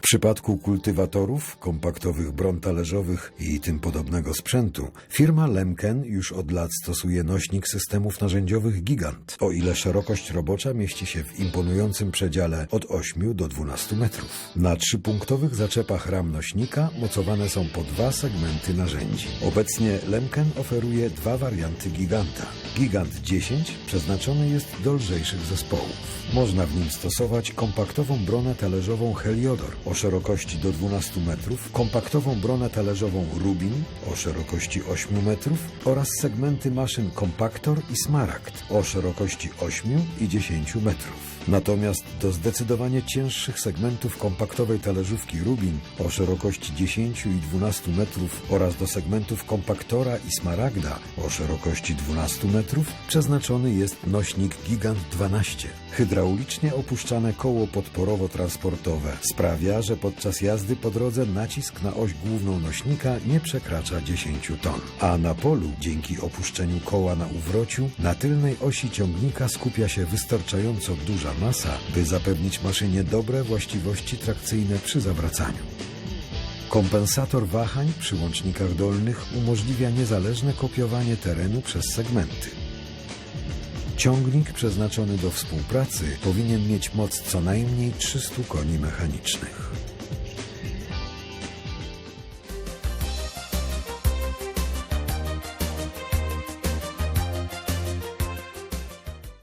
przypadku kultywatorów, kompaktowych bron talerzowych i tym podobnego sprzętu, firma Lemken już od lat stosuje nośnik systemów narzędziowych Gigant, o ile szerokość robocza mieści się w imponującym przedziale od 8 do 12 metrów. Na trzypunktowych zaczepach ram nośnika mocowane są po dwa segmenty narzędzi. Obecnie Lemken oferuje dwa warianty Giganta. Gigant 10 przeznaczony jest do lżejszych zespołów. Można w nim stosować kompaktową bronę talerzową Heliodor o szerokości do 12 metrów, kompaktową bronę talerzową Rubin o szerokości 8 metrów oraz segmenty maszyn Kompaktor i Smaragd o szerokości 8 i 10 metrów. Natomiast do zdecydowanie cięższych segmentów kompaktowej talerzówki Rubin o szerokości 10 i 12 metrów oraz do segmentów kompaktora i smaragda o szerokości 12 metrów przeznaczony jest nośnik Gigant 12. Hydraulicznie opuszczane koło podporowo-transportowe sprawia, że podczas jazdy po drodze nacisk na oś główną nośnika nie przekracza 10 ton, a na polu dzięki opuszczeniu koła na uwrociu na tylnej osi ciągnika skupia się wystarczająco duża masa, by zapewnić maszynie dobre właściwości trakcyjne przy zawracaniu. Kompensator wahań przy łącznikach dolnych umożliwia niezależne kopiowanie terenu przez segmenty. Ciągnik przeznaczony do współpracy powinien mieć moc co najmniej 300 koni mechanicznych.